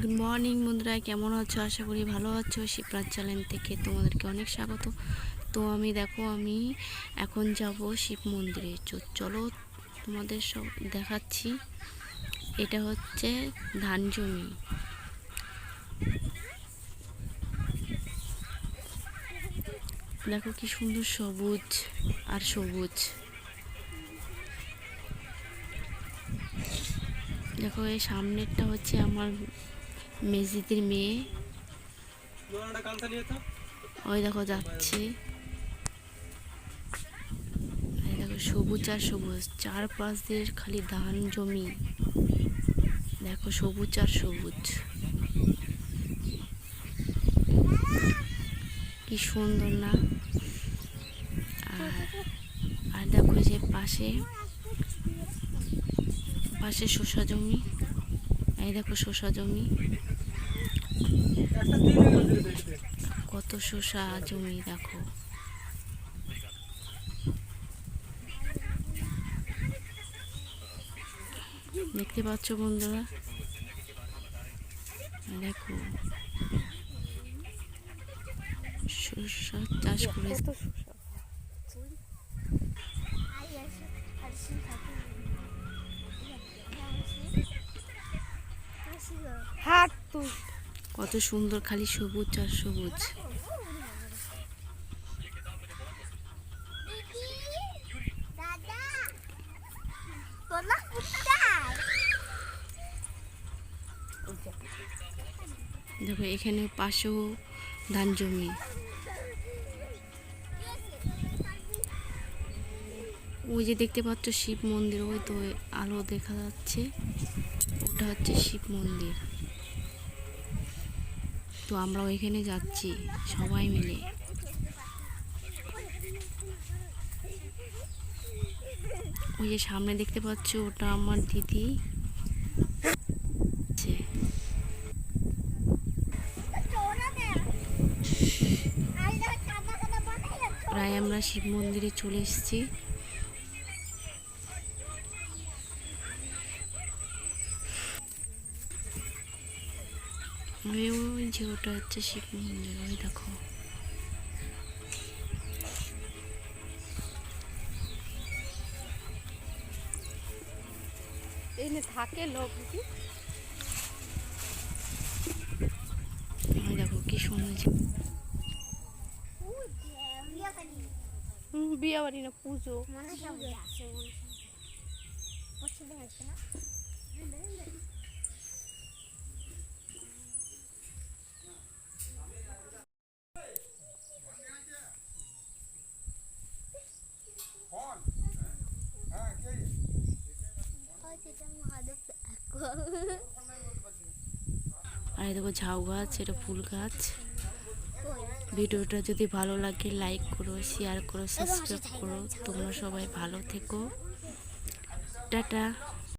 Good morning বন্ধুরা। কেমন আছো? আশা করি ভালো আছো। শিবরাজ চ্যানেল থেকে তোমাদেরকে অনেক স্বাগত। তো আমি, দেখো, আমি এখন যাব শিব মন্দিরে। চলো তোমাদের সব দেখাচ্ছি। এটা হচ্ছে ধান জমি। দেখো কি সুন্দর সবুজ আর সবুজ। দেখো, এই সামনেরটা হচ্ছে আমার মেজিদের মেয়ে। ওই দেখো যাচ্ছে। দেখো সবুজ আর সবুজ চারপাশ দিয়ে খালি ধান জমি। দেখো সবুজ আর সবুজ। কি সুন্দর না? আর আর দেখো যে পাশে পাশে শসা জমি। এই দেখো শসা জমি। কত শসা জমি দেখো। দেখতে পাচ্ছ বন্ধুরা? দেখো। শসা চাষ করে কত সুন্দর, খালি সবুজ আর সবুজ। দেখো এখানে পাশেও ধান জমি। ওই যে দেখতে পাচ্ছ শিব মন্দির, ওই তো আলো দেখা যাচ্ছে। ওটা হচ্ছে শিব মন্দির। তো আমরা ওইখানে যাচ্ছি সবাই মিলে। ওই যে সামনে দেখতে পাচ্ছ ওটা আমার দিদি। প্রায় আমরা শিব মন্দিরে চলে এসেছি। ওই ওই যে ওটা হচ্ছে শিব মন্দির ওই দেখো। এনে থাকে লোক কি দেখো কি সুন্দর বিয়ে বাড়ি না পুজো। আর দেখো ঝাউ গাছ, এটা ফুল গাছ। ভিডিওটা যদি ভালো লাগে লাইক করো শেয়ার করো সাবস্ক্রাইব করো। তোমরা সবাই ভালো থেকো। টাটা।